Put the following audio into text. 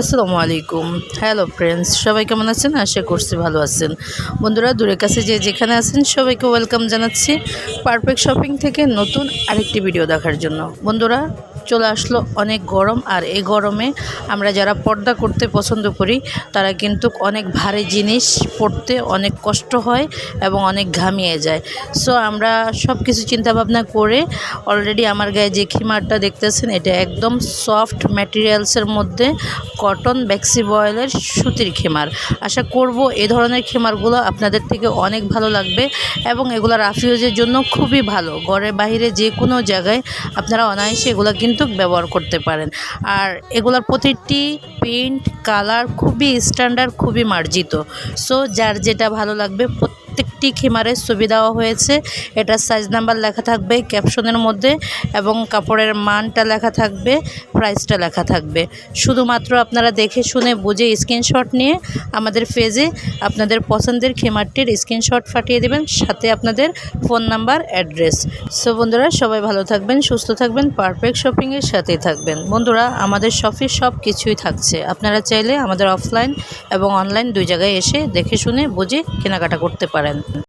আসসালামু আলাইকুম। Hello friends সবাই কেমন আছেন? আশা করছি ভালো আছেন। বন্ধুরা, দূরের কাছে যে যেখানে আছেন, সবাইকে ওয়েলকাম জানাচ্ছি। পারফেক্ট শপিং থেকে নতুন আরেকটি ভিডিও দেখার জন্য। বন্ধুরা চলে আসলো অনেক গরম আর এই গরমে আমরা যারা পর্দা করতে পছন্দ করি, তারা কিন্তু অনেক ভারী জিনিস পরতে অনেক কষ্ট হয় এবং অনেক ঘামিয়ে যায়। সো আমরা সব কিছু চিন্তাভাবনা করে অলরেডি আমার গায়ে যে খিমারটা দেখতেছেন, এটা একদম সফট ম্যাটেরিয়ালসের মধ্যে কটন ব্যাক্সি বয়েলের সুতির খেমার। আশা করব এ ধরনের খেমারগুলো আপনাদের থেকে অনেক ভালো লাগবে এবং এগুলো রাফিউজের জন্য খুবই ভালো। ঘরে বাইরে যে কোনো জায়গায় আপনারা অনায়াসে এগুলো কিন্তু ব্যবহার করতে পারেন। আর এগুলোর প্রতিটি পেন্ট কালার খুবই স্ট্যান্ডার্ড খুবই মার্জিত। সো যার যেটা ভালো লাগবে প্রত্যেকটি খেমারের ছবি দেওয়া হয়েছে। এটা সাইজ নাম্বার লেখা থাকবে ক্যাপশনের মধ্যে এবং কাপড়ের মানটা লেখা থাকবে প্রাইসটা লেখা থাকবে। শুধুমাত্র আপনারা দেখে শুনে বুঝে স্ক্রিনশট নিয়ে আমাদের পেজে আপনাদের পছন্দের খেমারটির স্ক্রিনশট পাঠিয়ে দেবেন, সাথে আপনাদের ফোন নাম্বার অ্যাড্রেস সো বন্ধুরা, সবাই ভালো থাকবেন, সুস্থ থাকবেন পারফেক্ট শপিংয়ের সাথেই থাকবেন। বন্ধুরা, আমাদের শপে সব কিছুই থাকছে। আপনারা চাইলে আমাদের অফলাইন এবং অনলাইন দুই জায়গায় এসে দেখে শুনে বুঝে কেনাকাটা করতে পারেন